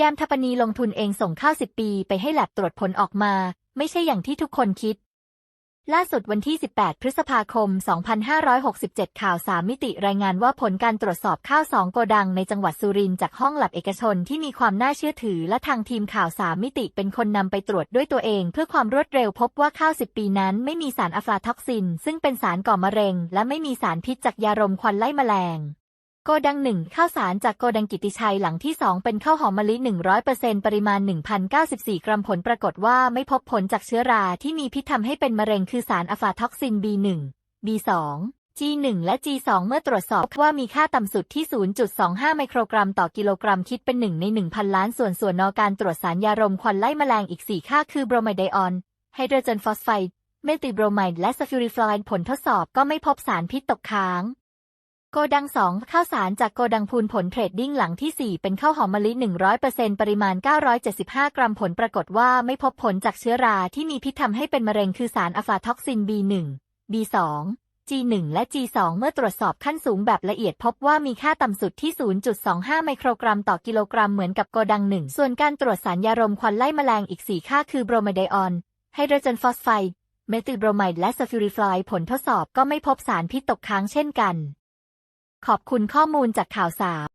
ยามทปนีลงทุนเองส่งข้าวสิบปีไปให้แลบตรวจผลออกมา ไม่ใช่อย่างที่ทุกคนคิด ล่าสุดวันที่ 18 พฤษภาคม 2567 ข่าวสามมิติรายงานว่าผลการตรวจสอบข้าวสองโกดังในจังหวัดสุรินทร์จากห้องแลบเอกชนที่มีความน่าเชื่อถือและทางทีมข่าวสามมิติเป็นคนนำไปตรวจด้วยตัวเอง เพื่อความรวดเร็วพบว่าข้าว 10 ปีนั้นไม่มีสารอะฟลาท็อกซิน ซึ่งเป็นสารก่อมะเร็ง และไม่มีสารพิษจากยารมควันไล่แมลง กดังหนึ่งข้าวสารจากโกดังกิติชัยหลังที่ 2 เป็นข้าวหอมมะลิ 100%ปริมาณ 1,094 กรัมผลปรากฏว่าไม่พบผลจากเชื้อราที่มีพิษทำให้เป็นมะเร็งคือสารอะฟาท็อกซิน B1 B2 G1 และ G2 เมื่อตรวจสอบว่ามีค่าต่ำสุดที่ 0.25 ไมโครกรัมต่อกิโลกรัมคิดเป็น1ใน 1,000 ล้านส่วนส่วนนอการตรวจสารยารมควันไล่แมลงอีก 4 ค่าคือโบรไมด์ไดออนไฮโดรเจนฟอสไฟด์เมติโบรไมด์และซัลฟิวริฟลอไรด์ผลทดสอบก็ไม่พบสารพิษตกค้าง โกดัง 2 ข้าวสารจากโกดังพูนผลเทรดดิ้งหลังที่ 4 เป็นข้าวหอมมะลิ 100%ปริมาณ 975 กรัมผลปรากฏว่าไม่พบผลจากเชื้อราที่มีพิษทำให้เป็นมะเร็งคือสารอะฟาท็อกซิน B1 B2 G1 และ G2 เมื่อตรวจสอบขั้นสูงแบบละเอียดพบว่ามีค่าต่ำสุดที่ 0.25 ไมโครกรัมต่อกิโลกรัมเหมือนกับโกดังหนึ่งส่วนการตรวจสารยารมควันไล่แมลงอีก 4 ค่าคือโบรไมไดออน ไฮโดรเจนฟอสไฟด์ เมติลโบรไมด์และซัลฟิริฟลอไรด์ผลทดสอบก็ไม่พบสารพิษตกค้างเช่นกัน ขอบคุณข้อมูลจากข่าวสาม